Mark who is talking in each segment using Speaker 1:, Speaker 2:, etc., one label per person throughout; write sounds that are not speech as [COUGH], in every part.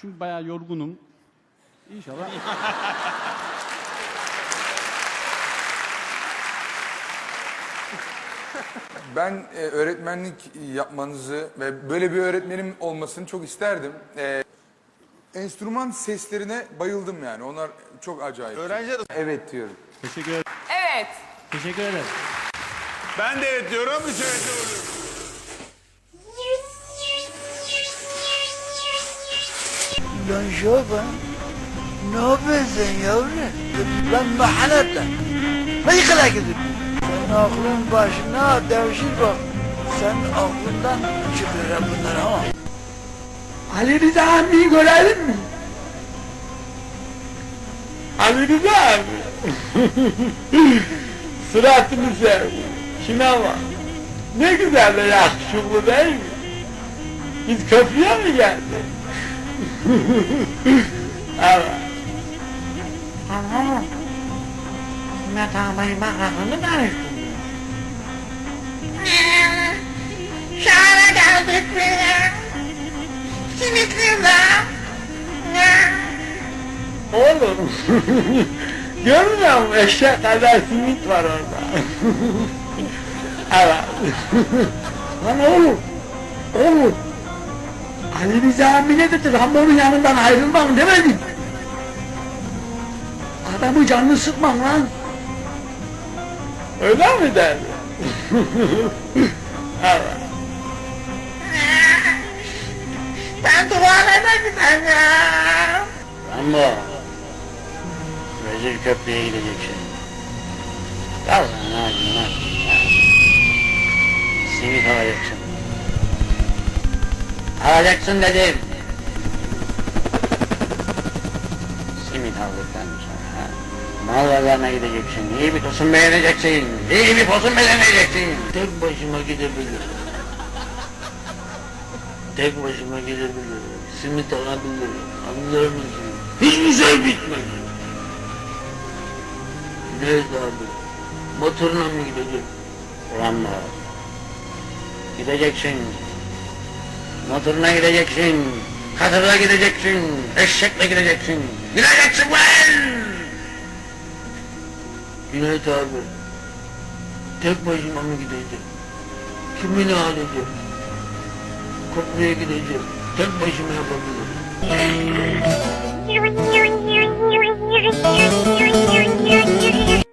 Speaker 1: Çünkü bayağı yorgunum. İnşallah.
Speaker 2: Ben e, öğretmenlik yapmanızı ve böyle bir öğretmenim olmasını çok isterdim. E, enstrüman seslerine bayıldım yani. Onlar çok acayip.
Speaker 3: Öğrenciler
Speaker 2: Evet diyorum.
Speaker 1: Teşekkür ederim.
Speaker 4: Evet.
Speaker 1: Teşekkür ederim.
Speaker 3: ben de evet diyorum, üç evet diyorum.
Speaker 5: Lan şoban, ne yapıyorsun yavrum? Lan mahallede, ne kadar gidip? Sen aklın başına devşir bak. Sen aklından çıkıyor bunlar ama.
Speaker 6: Ali Rıza abiyi görelim mi? Ali Rıza abi. Suratını sev. Şuna bak. Ne güzel de yakışıklı değil mi? Biz köprüye mi geldik? Ama Hikmet ağabeyi bakalını karıştırdı. Şahane geldik be. Simitliler. Oğlum. [LAUGHS] Görmüyor musun? Eşek kadar simit var orada. [LAUGHS] evet. [LAUGHS] Lan oğlum. Oğlum. Ali abi ne dedi? Rambo'nun yanından ayrılmam demedim. Adamı canını sıkmam lan. Öyle mi derdi? evet. [LAUGHS] Ben tuvalete gideceğim. Rambo. Vezir köprüye gideceksin. Kal lan hadi lan. Simit alacaksın. Alacaksın dedim. Simit aldıktan sonra mal pazarına gideceksin. İyi bir tosun beğeneceksin. İyi bir posun beğeneceksin. Tek başıma gidebilirim. Tek başıma gidebilirim. Simit alabilirim. Anlar mısın? Hiçbir şey bitmedi. Neyse abi. Motoruna mı gideceğim? Rambo. Gideceksin. Motoruna gideceksin. Katırla gideceksin. Eşekle gideceksin. Gideceksin lan! Cüneyt abi. Tek başıma mı gideceğim? Kiminle alacağım? Köprüye gideceğim. Tek başıma yapabilirim. [LAUGHS]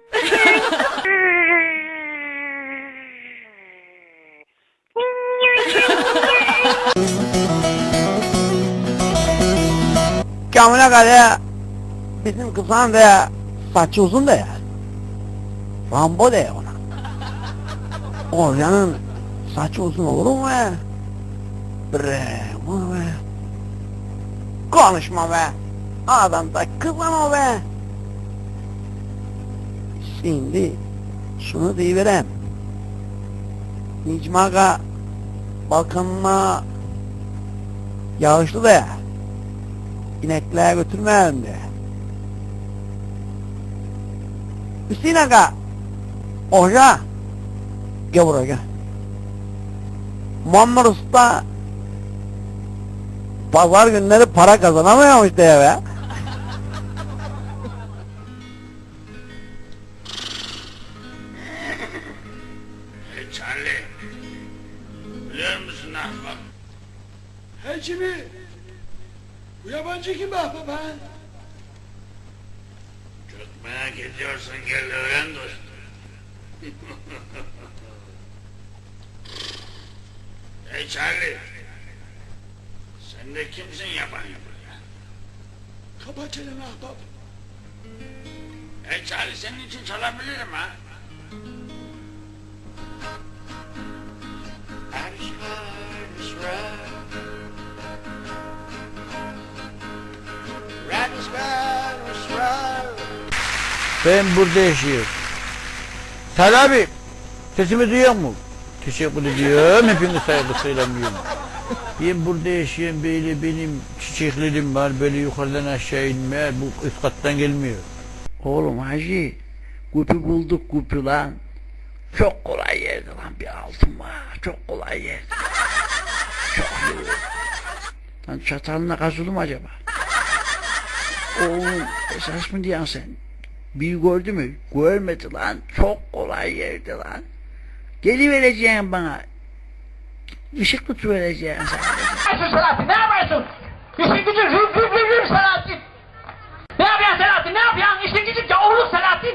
Speaker 5: Kamile kadar bizim kızan da saçı uzun da ya. Rambo de ona. Oryanın saçı uzun olur mu be? Bre, bu be. Konuşma be. Adam da kızan o be. Şimdi şunu deyiverem. Necmi Aga balkanına yağışlı da ya. İnekliğe götürmeyelim de. Hüseyin Aga. Hoca. Gel buraya gel. Muammer Usta pazar günleri para kazanamıyormuş diye be. [LAUGHS]
Speaker 6: Charlie. Biliyor musun ahbap? Hey Jimmy. Bu yabancı kim ahbap ha? Çok merak ediyorsun gel öğren dostum. [LAUGHS] hey Charlie. Sen de kimsin yabancı buraya? Kapa çeneni ahbap. Hey Charlie senin için çalabilirim ha.
Speaker 4: Ben burada yaşıyorum. Salih abi sesimi duyuyor mu? Teşekkür ediyorum. Hepinizi saygı selamlıyorum. Ben burada yaşayan böyle benim çiçeklerim var. Böyle yukarıdan aşağı inme. Bu üst kattan gelmiyor. Oğlum hacı. Kupu bulduk kupu lan. Çok kolay yerde lan bir altın var. Çok kolay yer. Çok iyi. Lan çatalına kazılı mı acaba? Oğlum esas mı diyorsun sen? Bir gördü mü? Görmedi lan. Çok kolay yerdi lan. Gelivereceğim bana. Işık tutuvereceğim sana.
Speaker 7: Ne yapıyorsun Selahattin? Ne yapıyorsun? İşin gücün rüm rüm rüm rüm Selahattin. Ne yapıyorsun Selahattin? Ne yapıyorsun? İşin gücün gavurluk Selahattin.